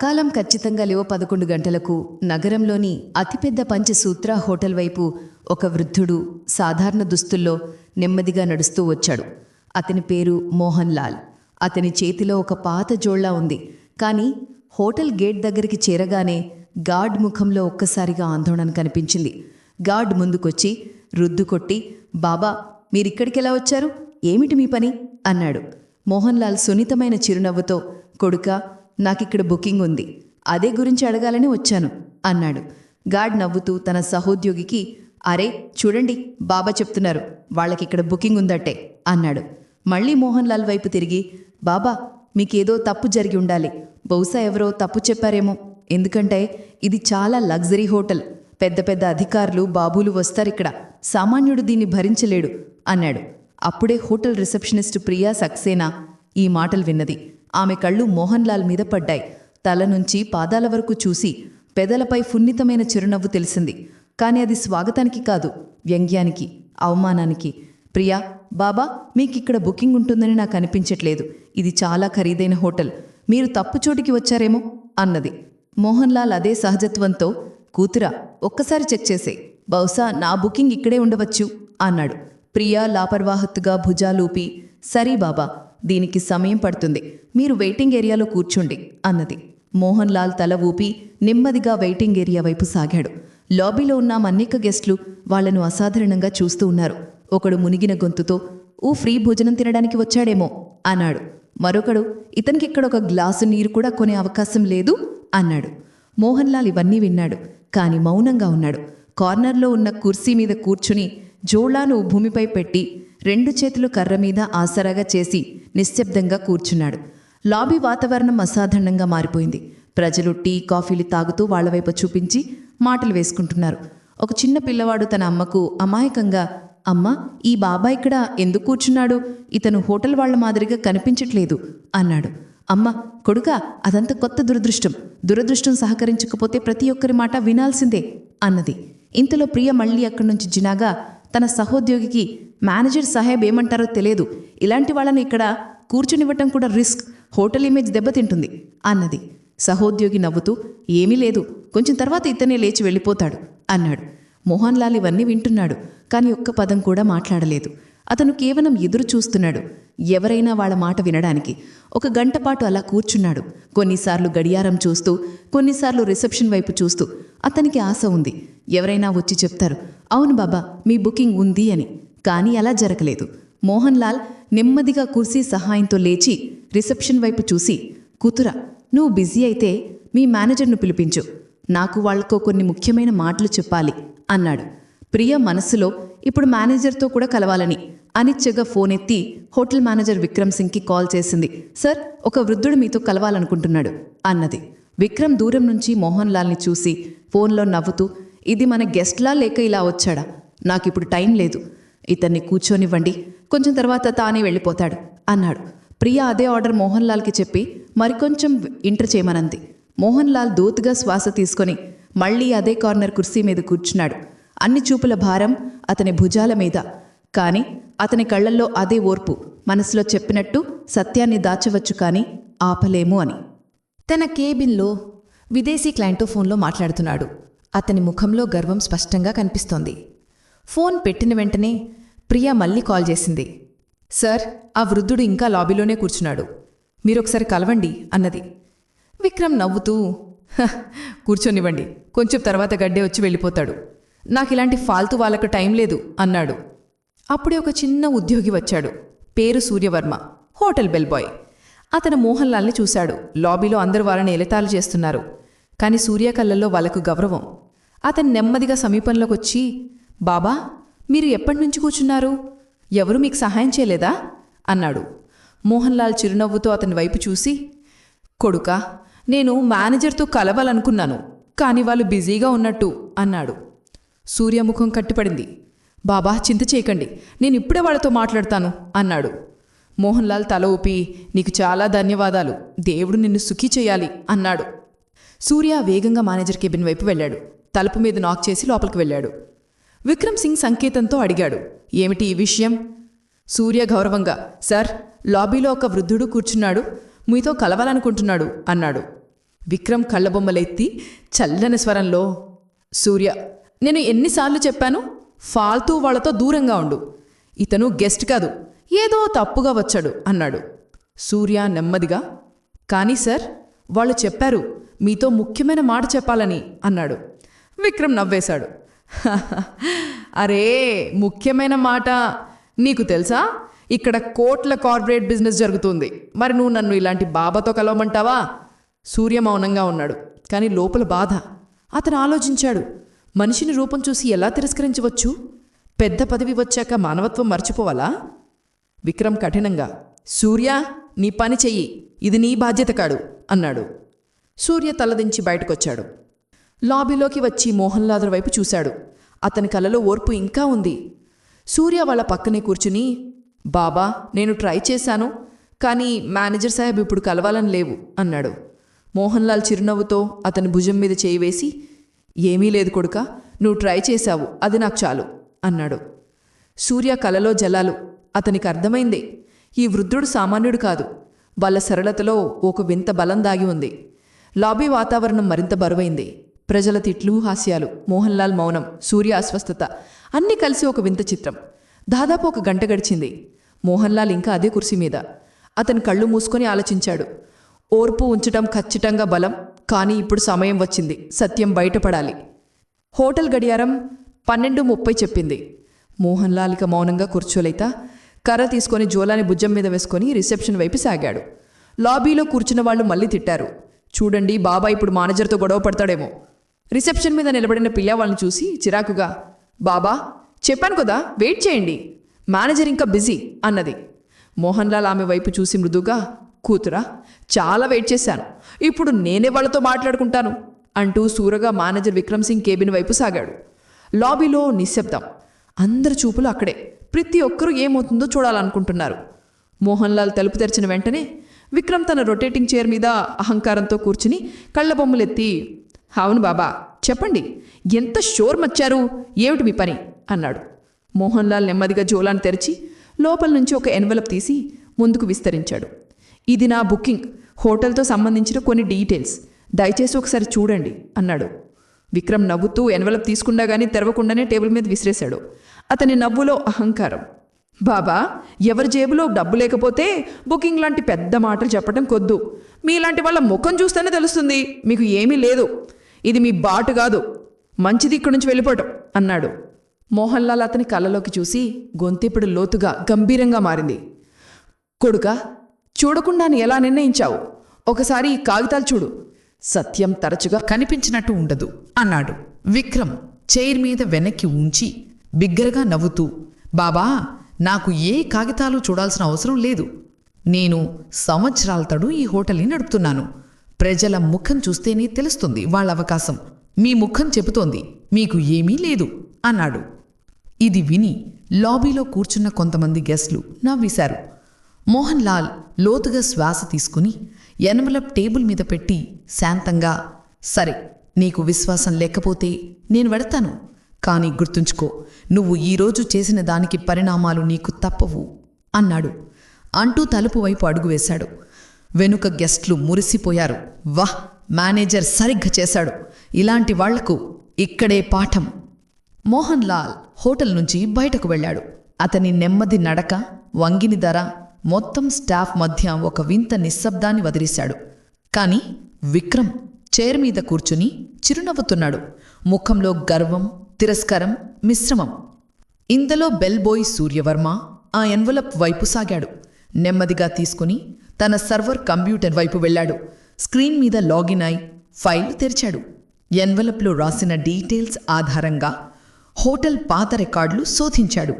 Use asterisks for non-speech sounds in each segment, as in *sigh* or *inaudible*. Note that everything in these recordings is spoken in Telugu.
కాలం ఖచ్చితంగా లేవ పదకొండు గంటలకు నగరంలోని అతిపెద్ద పంచసూత్ర హోటల్ వైపు ఒక వృద్ధుడు సాధారణ దుస్తుల్లో నెమ్మదిగా నడుస్తూ వచ్చాడు. అతని పేరు మోహన్ లాల్. అతని చేతిలో ఒక పాత జోళ్ళా ఉంది. కానీ హోటల్ గేట్ దగ్గరికి చేరగానే గార్డ్ ముఖంలో ఒక్కసారిగా ఆందోళన కనిపించింది. గార్డ్ ముందుకొచ్చి రుద్దు కొట్టి బాబా మీరిక్కడికెలా వచ్చారు? ఏమిటి మీ పని? అన్నాడు. మోహన్ లాల్ సున్నితమైన చిరునవ్వుతో కొడుకా నాకిక్కడ బుకింగ్ ఉంది. అదే గురించి అడగాలని వచ్చాను అన్నాడు. గాడ్ నవ్వుతూ తన సహోద్యోగికి అరే చూడండి బాబా చెప్తున్నారు వాళ్ళకిక్కడ బుకింగ్ ఉందట్టే అన్నాడు. మళ్ళీ మోహన్ లాల్ వైపు తిరిగి బాబా మీకేదో తప్పు జరిగి ఉండాలి. బహుశా ఎవరో తప్పు చెప్పారేమో. ఎందుకంటే ఇది చాలా లగ్జరీ హోటల్. పెద్ద పెద్ద అధికారులు బాబులు వస్తారిక్కడ. సామాన్యుడు దీన్ని భరించలేడు అన్నాడు. అప్పుడే హోటల్ రిసెప్షనిస్ట్ ప్రియా సక్సేనా ఈ మాటలు విన్నది. ఆమె కళ్ళు మోహన్లాల్ మీద పడ్డాయి. తల నుంచి పాదాల వరకు చూసి పెదలపై సున్నితమైన చిరునవ్వు తెలిసింది. కానీ అది స్వాగతానికి కాదు వ్యంగ్యానికి అవమానానికి. ప్రియా బాబా మీకిక్కడ బుకింగ్ ఉంటుందని నాకు అనిపించట్లేదు. ఇది చాలా ఖరీదైన హోటల్. మీరు తప్పు చోటికి వచ్చారేమో అన్నది. మోహన్ లాల్ అదే సహజత్వంతో కూతురా ఒక్కసారి చెక్ చేసే. బహుశా నా బుకింగ్ ఇక్కడే ఉండవచ్చు అన్నాడు. ప్రియా లాపర్వాహత్తుగా భుజాలూపి సరీ బాబా దీనికి సమయం పడుతుంది. మీరు వెయిటింగ్ ఏరియాలో కూర్చోండి అన్నది. మోహన్ లాల్ తల ఊపి నెమ్మదిగా వెయిటింగ్ ఏరియా వైపు సాగాడు. లాబీలో ఉన్న మన్నిక గెస్ట్లు వాళ్ళను అసాధారణంగా చూస్తూ ఉన్నారు. ఒకడు మునిగిన గొంతుతో ఊ ఫ్రీ భోజనం తినడానికి వచ్చాడేమో అన్నాడు. మరొకడు ఇతనికి ఇక్కడ ఒక గ్లాసు నీరు కూడా కొనే అవకాశం లేదు అన్నాడు. మోహన్ లాల్ ఇవన్నీ విన్నాడు కాని మౌనంగా ఉన్నాడు. కార్నర్లో ఉన్న కుర్సీ మీద కూర్చుని జోళాను భూమిపై పెట్టి రెండు చేతులు కర్ర మీద ఆసరాగా చేసి నిశ్శబ్దంగా కూర్చున్నాడు. లాబీ వాతావరణం అసాధారణంగా మారిపోయింది. ప్రజలు టీ కాఫీలు తాగుతూ వాళ్ళ వైపు చూపించి మాటలు వేసుకుంటున్నారు. ఒక చిన్న పిల్లవాడు తన అమ్మకు అమాయకంగా అమ్మ ఈ బాబా ఇక్కడ ఎందుకు కూర్చున్నాడు? ఇతను హోటల్ వాళ్ళ మాదిరిగా కనిపించట్లేదు అన్నాడు. అమ్మ కొడుక అదంత కొత్త దురదృష్టం. దురదృష్టం సహకరించకపోతే ప్రతి ఒక్కరి మాట వినాల్సిందే అన్నది. ఇంతలో ప్రియ మళ్ళీ అక్కడి నుంచి జినాగా తన సహోద్యోగికి మేనేజర్ సాహెబ్ ఏమంటారో తెలియదు. ఇలాంటి వాళ్ళని ఇక్కడ కూర్చునివ్వటం కూడా రిస్క్. హోటల్ ఇమేజ్ దెబ్బతింటుంది అన్నది. సహోద్యోగి నవ్వుతూ ఏమీ లేదు. కొంచెం తర్వాత ఇతనే లేచి వెళ్ళిపోతాడు అన్నాడు. మోహన్ లాల్ ఇవన్నీ వింటున్నాడు కానీ ఒక్క పదం కూడా మాట్లాడలేదు. అతను కేవలం ఎదురు చూస్తున్నాడు. ఎవరైనా వాళ్ళ మాట వినడానికి ఒక గంట పాటు అలా కూర్చున్నాడు. కొన్నిసార్లు గడియారం చూస్తూ కొన్నిసార్లు రిసెప్షన్ వైపు చూస్తూ అతనికి ఆశ ఉంది. ఎవరైనా వచ్చి చెప్తారు అవును బాబా మీ బుకింగ్ ఉంది అని. కానీ అలా జరగలేదు. మోహన్ లాల్ నెమ్మదిగా కుర్సీ సహాయంతో లేచి రిసెప్షన్ వైపు చూసి కూతురా నువ్వు బిజీ అయితే మీ మేనేజర్ను పిలిపించు. నాకు వాళ్ళకో కొన్ని ముఖ్యమైన మాటలు చెప్పాలి అన్నాడు. ప్రియ మనసులో ఇప్పుడు మేనేజర్తో కూడా కలవాలని అనిచ్చగా ఫోన్ ఎత్తి హోటల్ మేనేజర్ విక్రమ్ సింగ్కి కాల్ చేసింది. సార్ ఒక వృద్ధుడు మీతో కలవాలనుకుంటున్నాడు అన్నది. విక్రమ్ దూరం నుంచి మోహన్ లాల్ని చూసి ఫోన్లో నవ్వుతూ ఇది మన గెస్ట్లా లేక ఇలా వచ్చాడా? నాకిప్పుడు టైం లేదు. ఇతన్ని కూర్చొనివ్వండి. కొంచెం తర్వాత తానే వెళ్ళిపోతాడు అన్నాడు. ప్రియ అదే ఆర్డర్ మోహన్ లాల్కి చెప్పి మరికొంచెం ఇంటర్ చేయమనంది. మోహన్ లాల్ దూతుగా శ్వాస తీసుకొని మళ్ళీ అదే కార్నర్ కుర్సీ మీద కూర్చున్నాడు. అన్ని చూపుల భారం అతని భుజాల మీద. కానీ అతని కళ్ళల్లో అదే ఓర్పు మనసులో చెప్పినట్టు సత్యాన్ని దాచవచ్చు కానీ ఆపలేము అని. తన కేబిన్లో విదేశీ క్లయింట్తో ఫోన్లో మాట్లాడుతున్నాడు. అతని ముఖంలో గర్వం స్పష్టంగా కనిపిస్తోంది. ఫోన్ పెట్టిన వెంటనే ప్రియా మళ్ళీ కాల్ చేసింది. సార్ ఆ వృద్ధుడు ఇంకా లాబీలోనే కూర్చున్నాడు. మీరొకసారి కలవండి అన్నది. విక్రమ్ నవ్వుతూ "హ, కూర్చొనివ్వండి. కొంచెం తర్వాత గడ్డే వచ్చి వెళ్ళిపోతాడు. నాకు ఇలాంటి ఫాల్తు వాళ్ళకు టైం లేదు అన్నాడు. అప్పుడే ఒక చిన్న ఉద్యోగి వచ్చాడు. పేరు సూర్యవర్మ. Hotel bell boy. అతను మోహన్ లాల్ని చూశాడు. లాబీలో అందరు వాళ్ళని ఎలతాలు చేస్తున్నారు. కాని సూర్య కళ్ళల్లో వాళ్ళకు గౌరవం. అతను నెమ్మదిగా సమీపంలోకొచ్చి బాబా మీరు ఎప్పటినుంచి కూర్చున్నారు? ఎవరు మీకు సహాయం చేయలేదా? అన్నాడు. మోహన్ లాల్ చిరునవ్వుతో అతని వైపు చూసి కొడుకా నేను మేనేజర్తో కలవాలనుకున్నాను. కానీ వాళ్ళు బిజీగా ఉన్నట్టు అన్నాడు. సూర్యముఖం కట్టిపడింది. బాబా చింత చేయకండి. నేను ఇప్పుడే వాళ్ళతో మాట్లాడతాను అన్నాడు. మోహన్ లాల్ తల ఊపి నీకు చాలా ధన్యవాదాలు. దేవుడు నిన్ను సుఖీ చేయాలి అన్నాడు. సూర్య వేగంగా మేనేజర్ కేబిన్ వైపు వెళ్ళాడు. తలుపు మీద నాక్ చేసి లోపలికి వెళ్ళాడు. విక్రమ్ సింగ్ సంకేతంతో అడిగాడు. ఏమిటి ఈ విషయం? సూర్య గౌరవంగా సార్ లాబీలో ఒక వృద్ధుడు కూర్చున్నాడు. మీతో కలవాలనుకుంటున్నాడు అన్నాడు. విక్రమ్ కళ్ళబొమ్మలెత్తి చల్లని స్వరంలో సూర్య నేను ఎన్నిసార్లు చెప్పాను ఫాల్తూ వాళ్ళతో దూరంగా ఉండు. ఇతను గెస్ట్ కాదు ఏదో తప్పుగా వచ్చాడు అన్నాడు. సూర్య నెమ్మదిగా కానీ సార్ వాళ్ళు చెప్పారు మీతో ముఖ్యమైన మాట చెప్పాలని అన్నాడు. విక్రమ్ నవ్వేశాడు. *laughs* అరే ముఖ్యమైన మాట? నీకు తెలుసా? ఇక్కడ కోట్ల కార్పొరేట్ బిజినెస్ జరుగుతుంది. మరి నువ్వు నన్ను ఇలాంటి బాబాతో కలవమంటావా? సూర్య మౌనంగా ఉన్నాడు కానీ లోపల బాధ. అతను ఆలోచించాడు మనిషిని రూపం చూసి ఎలా తిరస్కరించవచ్చు? పెద్ద పదవి వచ్చాక మానవత్వం మర్చిపోవాలా? విక్రమ్ కఠినంగా సూర్య నీ పని చెయ్యి. ఇది నీ బాధ్యత కాడు అన్నాడు. సూర్య తలదించి బయటకొచ్చాడు. లాబీలోకి వచ్చి మోహన్లాదర్ వైపు చూశాడు. అతని కలలో ఓర్పు ఇంకా ఉంది. సూర్య వాళ్ళ పక్కనే కూర్చుని బాబా నేను ట్రై చేశాను కానీ మేనేజర్ సాహెబ్ ఇప్పుడు కలవాలని లేవు అన్నాడు. మోహన్లాల్ చిరునవ్వుతో అతని భుజం మీద చేయి వేసి ఏమీ లేదు కొడుక నువ్వు ట్రై చేశావు అది నాకు చాలు అన్నాడు. సూర్య కలలో జలాలు అతనికి అర్థమైంది ఈ వృద్ధుడు సామాన్యుడు కాదు వాళ్ళ సరళతలో ఒక వింత బలం దాగి ఉంది. లాబీ వాతావరణం మరింత బరువైంది. ప్రజల తిట్లు హాస్యాలు మోహన్లాల్ మౌనం సూర్య అస్వస్థత అన్నీ కలిసి ఒక వింత చిత్రం. దాదాపు ఒక గంట గడిచింది. మోహన్లాల్ ఇంకా అదే కుర్చీ మీద. అతని కళ్ళు మూసుకొని ఆలోచించాడు. ఓర్పు ఉంచటం ఖచ్చితంగా బలం కానీ ఇప్పుడు సమయం వచ్చింది. సత్యం బయటపడాలి. హోటల్ గడియారం పన్నెండు ముప్పై చెప్పింది. మోహన్లాల్ ఇక మౌనంగా కూర్చోలేత కర్ర తీసుకొని జోలాని భుజం మీద వేసుకొని రిసెప్షన్ వైపు సాగాడు. లాబీలో కూర్చున్న వాళ్ళు మళ్ళీ తిట్టారు. చూడండి బాబా ఇప్పుడు మేనేజర్తో గొడవ పడతాడేమో. రిసెప్షన్ మీద నిలబడిన పిల్లవాళ్ళని చూసి చిరాకుగా బాబా చెప్పాను కదా వెయిట్ చేయండి. మేనేజర్ ఇంకా బిజీ అన్నది. మోహన్లాల్ ఆమె వైపు చూసి మృదుగా కూతురా చాలా వెయిట్ చేశాను. ఇప్పుడు నేనే వాళ్ళతో మాట్లాడుకుంటాను అంటూ సూరగా మేనేజర్ విక్రమ్ సింగ్ కేబిన్ వైపు సాగాడు. లాబీలో నిశ్శబ్దం. అందరి చూపులు అక్కడే. ప్రతి ఒక్కరూ ఏమవుతుందో చూడాలనుకుంటున్నారు. మోహన్ లాల్ తలుపు తెరిచిన వెంటనే విక్రమ్ తన రొటేటింగ్ చైర్ మీద అహంకారంతో కూర్చుని కళ్ళ బొమ్మలెత్తి అవును బాబా చెప్పండి ఎంత షోర్ మచ్చారు ఏమిటి మీ పని? అన్నాడు. మోహన్లాల్ నెమ్మదిగా జోలాన్ని తెరిచి లోపల నుంచి ఒక ఎన్వలప్ తీసి ముందుకు విస్తరించాడు. ఇది నా బుకింగ్. హోటల్తో సంబంధించిన కొన్ని డీటెయిల్స్. దయచేసి ఒకసారి చూడండి అన్నాడు. విక్రమ్ నవ్వుతూ ఎన్వలప్ తీసుకుండా గానీ తెరవకుండానే టేబుల్ మీద విసిరేశాడు. అతని నవ్వులో అహంకారం. బాబా ఎవరి జేబులో డబ్బు లేకపోతే బుకింగ్ లాంటి పెద్ద మాటలు చెప్పడం కొద్దు. మీలాంటి వాళ్ళ ముఖం చూస్తేనే తెలుస్తుంది మీకు ఏమీ లేదు. ఇది మీ బాటు కాదు. మంచిది ఇక్కడి నుంచి వెళ్ళిపోవటం అన్నాడు. మోహన్లాల్ అతని కళ్ళలోకి చూసి గొంతిప్పుడు లోతుగా గంభీరంగా మారింది. కొడుకా చూడకుండాని ఎలా నిర్ణయించావు? ఒకసారి ఈ కాగితాలు చూడు. సత్యం తరచుగా కనిపించినట్టు ఉండదు అన్నాడు. విక్రమ్ చైర్ మీద వెనక్కి ఉంచి బిగ్గరగా నవ్వుతూ బాబా నాకు ఏ కాగితాలు చూడాల్సిన అవసరం లేదు. నేను సంవత్సరాల తడు ఈ హోటల్ని నడుపుతున్నాను. ప్రజల ముఖం చూస్తేనే తెలుస్తుంది వాళ్ళ అవకాశం. మీ ముఖం చెబుతోంది మీకు ఏమీ లేదు అన్నాడు. ఇది విని లాబీలో కూర్చున్న కొంతమంది గెస్ట్లు నవ్వేశారు. మోహన్ లాల్ లోతుగా శ్వాస తీసుకుని ఎనమలప్ టేబుల్ మీద పెట్టి శాంతంగా సరే నీకు విశ్వాసం లేకపోతే నేను వెడతాను. కానీ గుర్తుంచుకో నువ్వు ఈరోజు చేసిన దానికి పరిణామాలు నీకు తప్పవు అన్నాడు. అంటూ తలుపు వైపు అడుగు వేశాడు. వెనుక గెస్ట్లు మురిసిపోయారు. వాహ్ మేనేజర్ సరిగ్గా చేశాడు. ఇలాంటి వాళ్ళకు ఇక్కడే పాఠం. మోహన్ లాల్ హోటల్ నుంచి బయటకు వెళ్ళాడు. అతని నెమ్మది నడక వంగిని ధర మొత్తం స్టాఫ్ మధ్య ఒక వింత నిశ్శబ్దాన్ని వదిలేశాడు. కాని విక్రమ్ చైర్ మీద కూర్చుని చిరునవ్వుతున్నాడు. ముఖంలో గర్వం తిరస్కారం మిశ్రమం. ఇందులో బెల్బోయ్ సూర్యవర్మ ఆ ఎన్వలప్ వైపు సాగాడు. నెమ్మదిగా తీసుకుని తన సర్వర్ కంప్యూటర్ వైపు వెళ్ళాడు. స్క్రీన్ మీద లాగిన్ అయి ఫైల్ తెరిచాడు. ఎన్వలప్లో రాసిన డీటెయిల్స్ ఆధారంగా హోటల్ పాత రికార్డులు శోధించాడు.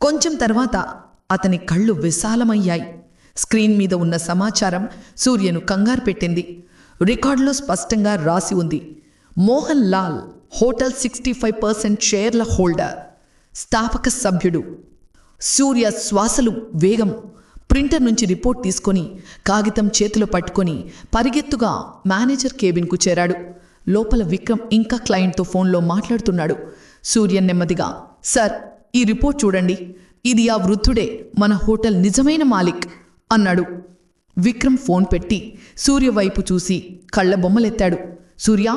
కొంచెం తర్వాత అతని కళ్ళు విశాలమయ్యాయి. స్క్రీన్ మీద ఉన్న సమాచారం సూర్యను కంగారు పెట్టింది. రికార్డులో స్పష్టంగా రాసి ఉంది. Mohan Lal hotel sixty five percent షేర్ల హోల్డర్ స్థాపక సభ్యుడు. సూర్య శ్వాసలు వేగం ప్రింటర్ నుంచి రిపోర్ట్ తీసుకొని కాగితం చేతిలో పట్టుకొని పరిగెత్తుగా మేనేజర్ కేబిన్కు చేరాడు. లోపల విక్రమ్ ఇంకా క్లయింట్తో ఫోన్లో మాట్లాడుతున్నాడు. సూర్య నెమ్మదిగా సార్ ఈ రిపోర్ట్ చూడండి. ఇది ఆ వృద్ధుడే మన హోటల్ నిజమైన మాలిక్ అన్నాడు. విక్రమ్ ఫోన్ పెట్టి సూర్య వైపు చూసి కళ్ళ బొమ్మలెత్తాడు. సూర్య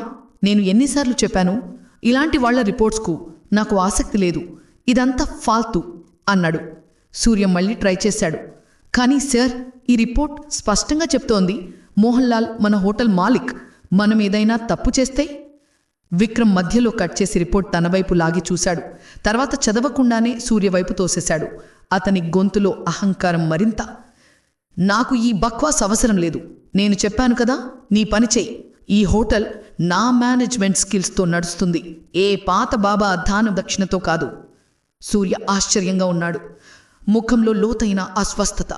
నేను ఎన్నిసార్లు చెప్పాను ఇలాంటి వాళ్ళ రిపోర్ట్స్కు నాకు ఆసక్తి లేదు ఇదంతా ఫాల్తు అన్నాడు. సూర్య మళ్ళీ ట్రై చేశాడు. కానీ సార్ ఈ రిపోర్ట్ స్పష్టంగా చెప్తోంది మోహన్ లాల్ మన హోటల్ మాలిక్ మనం ఏదైనా తప్పు చేస్తే విక్రమ్ మధ్యలో కట్ చేసి రిపోర్ట్ తన వైపు లాగి చూశాడు. తర్వాత చదవకుండానే సూర్యవైపు తోసేశాడు. అతని గొంతులో అహంకారం మరింత. నాకు ఈ బక్వాస్ అవసరం లేదు. నేను చెప్పాను కదా నీ పని చెయ్యి ఈ హోటల్ నా మేనేజ్మెంట్ స్కిల్స్తో నడుస్తుంది. ఏ పాత బాబా దాన దక్షిణతో కాదు. సూర్య ఆశ్చర్యంగా ఉన్నాడు. ముఖంలో లోతైన అస్వస్థత.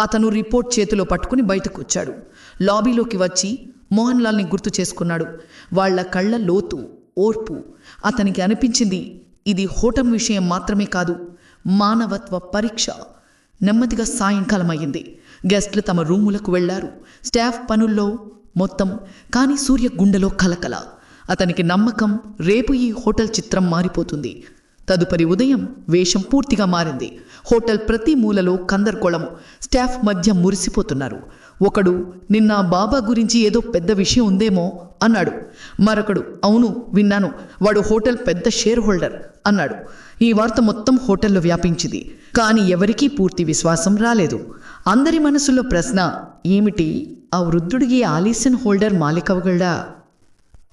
అతను రిపోర్ట్ చేతిలో పట్టుకుని బయటకు వచ్చాడు లాబీలోకి వచ్చి మోహన్ లాల్ని గుర్తు చేసుకున్నాడు. వాళ్ళ కళ్ళ లోతు ఓర్పు. అతనికి అనిపించింది ఇది హోటం విషయం మాత్రమే కాదు మానవత్వ పరీక్ష. నెమ్మదిగా సాయంకాలం అయ్యింది గెస్ట్లు తమ రూములకు వెళ్ళారు. స్టాఫ్ పనుల్లో మొత్తం కానీ సూర్య గుండెలో కలకల. అతనికి నమ్మకం రేపు ఈ హోటల్ చిత్రం మారిపోతుంది. తదుపరి ఉదయం వేషం పూర్తిగా మారింది. హోటల్ ప్రతి మూలలో కందరగోళము స్టాఫ్ మధ్య మురిసిపోతున్నారు. ఒకడు నిన్న బాబా గురించి ఏదో పెద్ద విషయం ఉందేమో అన్నాడు. మరొకడు అవును విన్నాను. వాడు హోటల్ పెద్ద షేర్ హోల్డర్ అన్నాడు. ఈ వార్త మొత్తం హోటల్లో వ్యాపించింది. కానీ ఎవరికీ పూర్తి విశ్వాసం రాలేదు. అందరి మనసులో ప్రశ్న ఏమిటి? ఆ వృద్ధుడికి ఆలీసన్ హోల్డర్ మాలికవగలడా?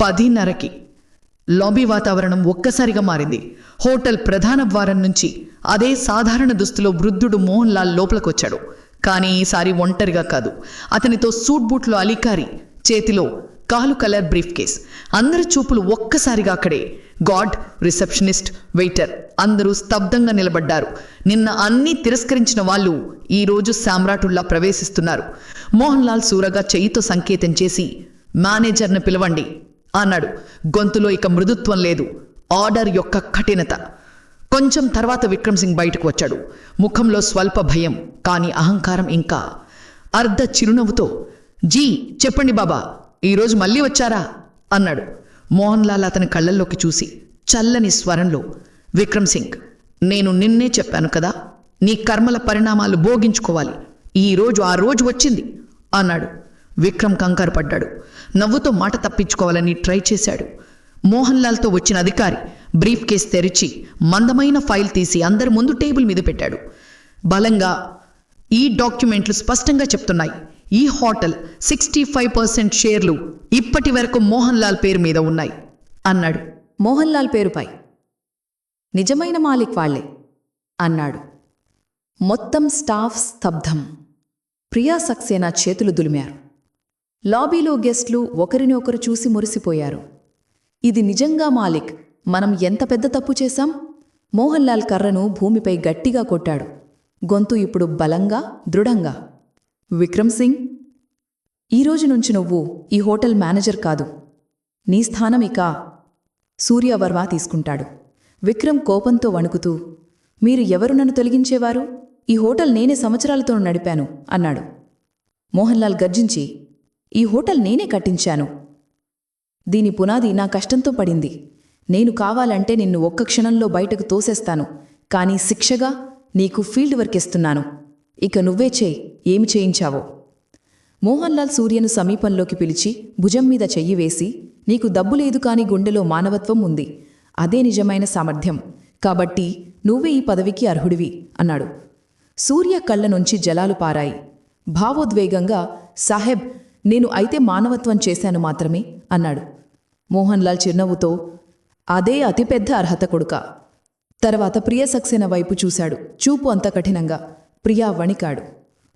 పదిన్నరకి లాబీ వాతావరణం ఒక్కసారిగా మారింది. హోటల్ ప్రధాన ద్వారం నుంచి అదే సాధారణ దుస్తులో వృద్ధుడు మోహన్ లాల్ లోపలికొచ్చాడు. కానీ ఈసారి ఒంటరిగా కాదు. అతనితో సూట్ బూట్లు అలీకారి చేతిలో కాలు కలర్ బ్రీఫ్ కేస్. అందరి చూపులు ఒక్కసారిగా అక్కడే. గాడ్ రిసెప్షనిస్ట్ వెయిటర్ అందరూ స్తబ్దంగా నిలబడ్డారు. నిన్న అన్నీ తిరస్కరించిన వాళ్ళు ఈరోజు సామ్రాటుల్లా ప్రవేశిస్తున్నారు. మోహన్ లాల్ సూరగా చెయ్యితో సంకేతం చేసి మేనేజర్ని పిలవండి అన్నాడు. గొంతులో ఇక మృదుత్వం లేదు. ఆర్డర్ యొక్క కఠినత. కొంచెం తర్వాత విక్రమ్ సింగ్ బయటకు వచ్చాడు. ముఖంలో స్వల్ప భయం కానీ అహంకారం ఇంకా. అర్ధ చిరునవ్వుతో జీ చెప్పండి బాబా ఈరోజు మళ్ళీ వచ్చారా? అన్నాడు. మోహన్ లాల్ అతని కళ్ళల్లోకి చూసి చల్లని స్వరంలో విక్రమ్ సింగ్ నేను నిన్నే చెప్పాను కదా నీ కర్మల పరిణామాలు భోగించుకోవాలి. ఈ రోజు ఆ రోజు వచ్చింది అన్నాడు. విక్రమ్ కంగారు పడ్డాడు. నవ్వుతో మాట తప్పించుకోవాలని ట్రై చేశాడు. మోహన్ లాల్తో వచ్చిన అధికారి బ్రీఫ్ కేస్ తెరిచి మందమైన ఫైల్ తీసి అందరి ముందు టేబుల్ మీద పెట్టాడు. బలంగా ఈ డాక్యుమెంట్లు స్పష్టంగా చెప్తున్నాయి. ఈ హోటల్ సిక్స్టీ ఫైవ్ పర్సెంట్ షేర్లు ఇప్పటి వరకు మోహన్ లాల్ పేరు మీద ఉన్నాయి అన్నాడు. మోహన్ లాల్ పేరుపై. నిజమైన మాలిక్ వాళ్ళే అన్నాడు. మొత్తం స్టాఫ్ స్తబ్ధం. ప్రియా సక్సేనా చేతులు దులిమారు. లాబీలో గెస్ట్లు ఒకరిని ఒకరు చూసి మురిసిపోయారు. ఇది నిజంగా మాలిక్ మనం ఎంత పెద్ద తప్పు చేశాం? మోహన్లాల్ కర్రను భూమిపై గట్టిగా కొట్టాడు. గొంతు ఇప్పుడు బలంగా దృఢంగా. విక్రమ్ సింగ్ ఈరోజు నుంచి నువ్వు ఈ హోటల్ మేనేజర్ కాదు. నీ స్థానం ఇక సూర్యవర్మ తీసుకుంటాడు. విక్రమ్ కోపంతో వణుకుతూ మీరు ఎవరు నన్ను తొలగించేవారు? ఈ హోటల్ నేనే సంవత్సరాలతో నడిపాను అన్నాడు. మోహన్లాల్ గర్జించి ఈ హోటల్ నేనే కట్టించాను. దీని పునాది నా కష్టంతో పడింది. నేను కావాలంటే నిన్ను ఒక్క క్షణంలో బయటకు తోసేస్తాను. కానీ శిక్షగా నీకు ఫీల్డ్ వర్క్ ఇస్తున్నాను. ఇక నువ్వే చేయి ఏమి చేయించావో. మోహన్లాల్ సూర్యను సమీపంలోకి పిలిచి భుజం మీద చెయ్యి వేసి నీకు డబ్బు లేదు కాని గుండెలో మానవత్వం ఉంది. అదే నిజమైన సామర్థ్యం. కాబట్టి నువ్వే ఈ పదవికి అర్హుడివి అన్నాడు. సూర్య కళ్ళ నుంచి జలాలు పారాయి. భావోద్వేగంగా సాహెబ్ నేను అయితే మానవత్వం చేశాను మాత్రమే అన్నాడు. మోహన్లాల్ చిరునవ్వుతో అదే అతిపెద్ద అర్హత కొడుక. తర్వాత ప్రియ సక్సేన వైపు చూశాడు. చూపు అంత కఠినంగా. ప్రియా వణికాడు.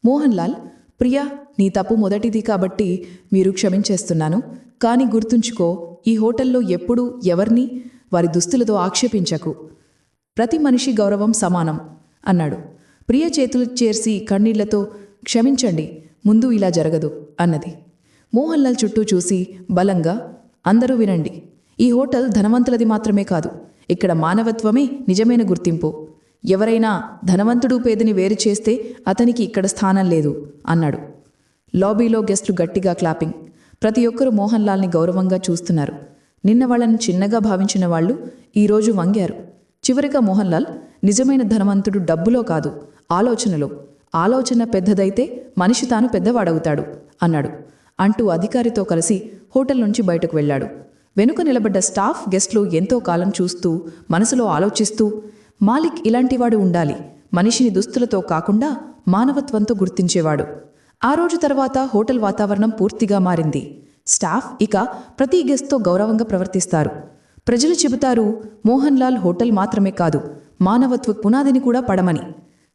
మోహన్లాల్ ప్రియా నీ తప్పు మొదటిది కాబట్టి మీరు క్షమించేస్తున్నాను. కాని గుర్తుంచుకో ఈ హోటల్లో ఎప్పుడూ ఎవరిని వారి దుస్తులతో ఆక్షేపించకు. ప్రతి మనిషి గౌరవం సమానం అన్నాడు. ప్రియ చేతులు చేర్చి కన్నీళ్ళతో క్షమించండి ముందు ఇలా జరగదు అన్నది. మోహన్లాల్ చుట్టూ చూసి బలంగా అందరూ వినండి. ఈ హోటల్ ధనవంతులది మాత్రమే కాదు ఇక్కడ మానవత్వమే నిజమైన గుర్తింపు. ఎవరైనా ధనవంతుడు పేదని వేరు చేస్తే అతనికి ఇక్కడ స్థానం లేదు అన్నాడు. లాబీలో గెస్టులు గట్టిగా క్లాపింగ్. ప్రతి ఒక్కరూ మోహన్ లాల్ని గౌరవంగా చూస్తున్నారు. నిన్న వాళ్ళని చిన్నగా భావించిన వాళ్ళు ఈరోజు వంగారు. చివరిగా మోహన్ లాల్ నిజమైన ధనవంతుడు డబ్బులో కాదు ఆలోచనలో. ఆలోచన పెద్దదైతే మనిషి తాను పెద్దవాడవుతాడు అన్నాడు. అంటూ అధికారితో కలిసి హోటల్ నుంచి బయటకు వెళ్ళాడు. వెనుక నిలబడ్డ స్టాఫ్ గెస్ట్లు ఎంతో కాలం చూస్తూ మనసులో ఆలోచిస్తూ మాలిక్ ఇలాంటివాడు ఉండాలి మనిషిని దుస్తులతో కాకుండా మానవత్వంతో గుర్తించేవాడు. ఆ రోజు తర్వాత హోటల్ వాతావరణం పూర్తిగా మారింది. స్టాఫ్ ఇక ప్రతి గెస్ట్తో గౌరవంగా ప్రవర్తిస్తారు. ప్రజలు చెబుతారు మోహన్ లాల్ హోటల్ మాత్రమే కాదు మానవత్వ పునాదిని కూడా పడమని.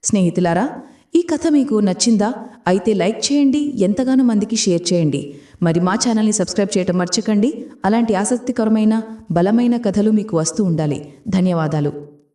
స్నేహితులారా ఈ కథ మీకు నచ్చిందా? అయితే లైక్ చేయండి ఎంతగానో మందికి షేర్ చేయండి. మరి మా ఛానల్ని సబ్స్క్రైబ్ చేయటం మర్చకండి. అలాంటి ఆసక్తికరమైన బలమైన కథలు మీకు వస్తూ ఉండాలి. ధన్యవాదాలు.